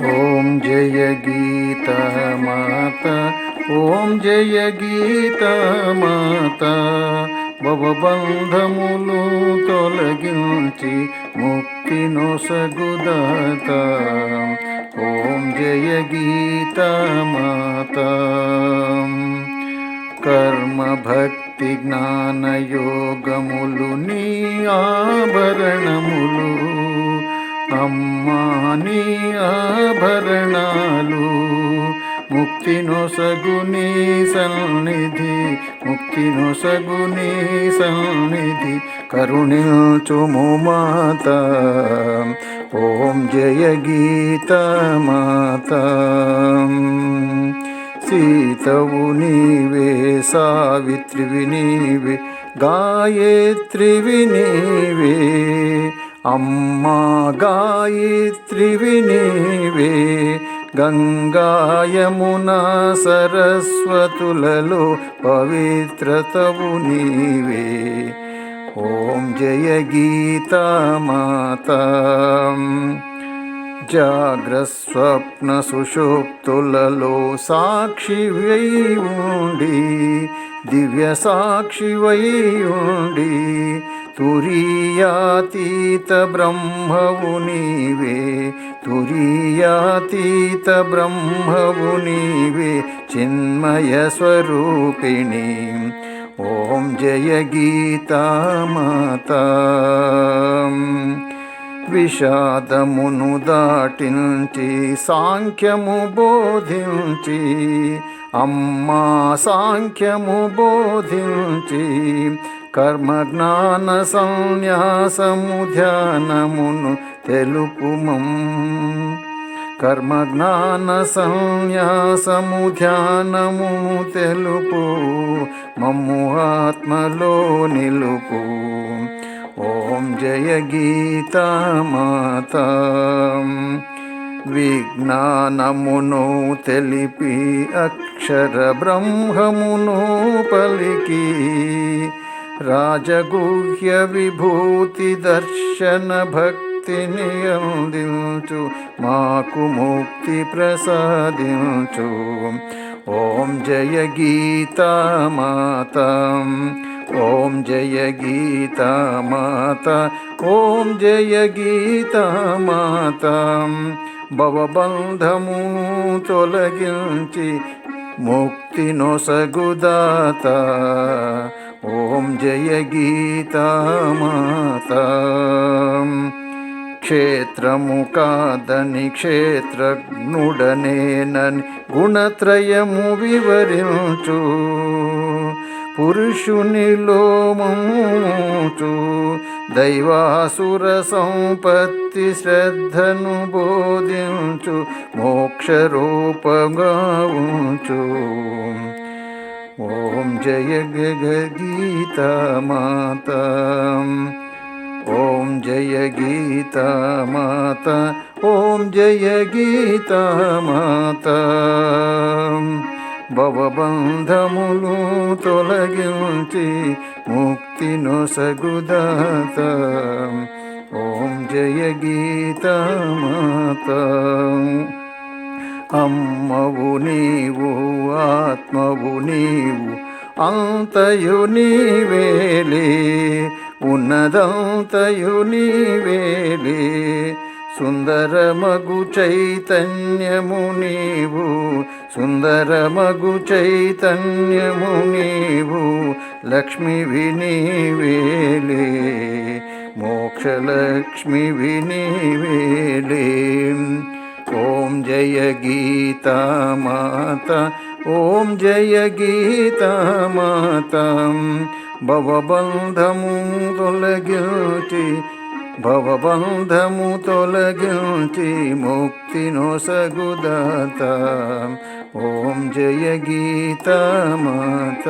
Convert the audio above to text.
ఓం జయ గీత మాత ఓం జయ గీత మాత. భవబంధములు తొలగించి ముక్తి నొసగుదాత ఓం జయ గీత మాత. కర్మ భక్తి జ్ఞాన యోగములు నీ ఆభరణములు. అమ్మా నీ ఆభరణాలు ముక్తి నొసగుని సన్నిధి ముక్తి నొసగుని సన్నిధి. కరుణించుము మాత ఓం జయ గీత మాత. సీతవు నీవే సావిత్రివి నీవే గాయత్రివి నీవే. అమ్మా గాయత్రివి నీవే గంగాయమున సరస్వతులలో పవిత్రతవు నీవే. ఓం జయ గీతమాత మాతా. జాగ్రస్వప్న సుషుప్తులలో సాక్షివై ఉండి దివ్య సాక్షివై ఉండి తురీయాతీత బ్రహ్మవు నీవే తురీయాతీత బ్రహ్మవు నీవే చిన్మయ స్వరూపిణి ఓం జయ గీతా విషాదమును దాటించి సాంఖ్యము బోధించి అమ్మా సాంఖ్యము బోధించి కర్మ జ్ఞాన సంన్యాసము ధ్యానమును తెలుపుమం. కర్మ జ్ఞాన సంన్యాసము ధ్యానము తెలుపు మమ్ము ఆత్మలో నిలుపు. ఓం జయ గీతా మాత. విజ్ఞానమును తెలిపి అక్షర బ్రహ్మమును పలికి. రాజగుహ్య విభూతి దర్శన భక్తిని అందించు మాకు ముక్తి ప్రసాదించు. ఓం జయ గీతా మాతం ఓం జయ గీతా మాత ఓం జయ గీతా మాత. భవబంధము తొలగించి ముక్తి నొసగుదాత ఓం జయ గీతా మాత. క్షేత్రము క్షేత్రజ్ఞుడనేనని గుణత్రయము వివరించు. పురుషునిలో మోచు దైవాసుర సంపత్తి శ్రద్ధను బోధించు మోక్షరూపగా ఉంచు. ఓం జయ గీత మాత. ఓం జయ గీత మాత. ఓం జయ గీత మాత. భవబంధములు తొలగించి ముక్తి నొసగుదాత. ఓం జయ గీత మాత. అమ్మవు నీవు ఆత్మవు నీవు అంతయు నీవేలే. ఉన్నదంతయు నీవేలే. సుందరమగు చైతన్యము నీవు సుందరమగు చైతన్యము నీవు లక్ష్మి వినివేలే. మోక్షలక్ష్మి వినివేలే. ఓం జయ గీతా మాత ఓం జయ గీతా మాత భవబంధము తొలగించి భవబంధము తొలగించి ముక్తి నొసగుదాత ఓం జయ గీతా మాత.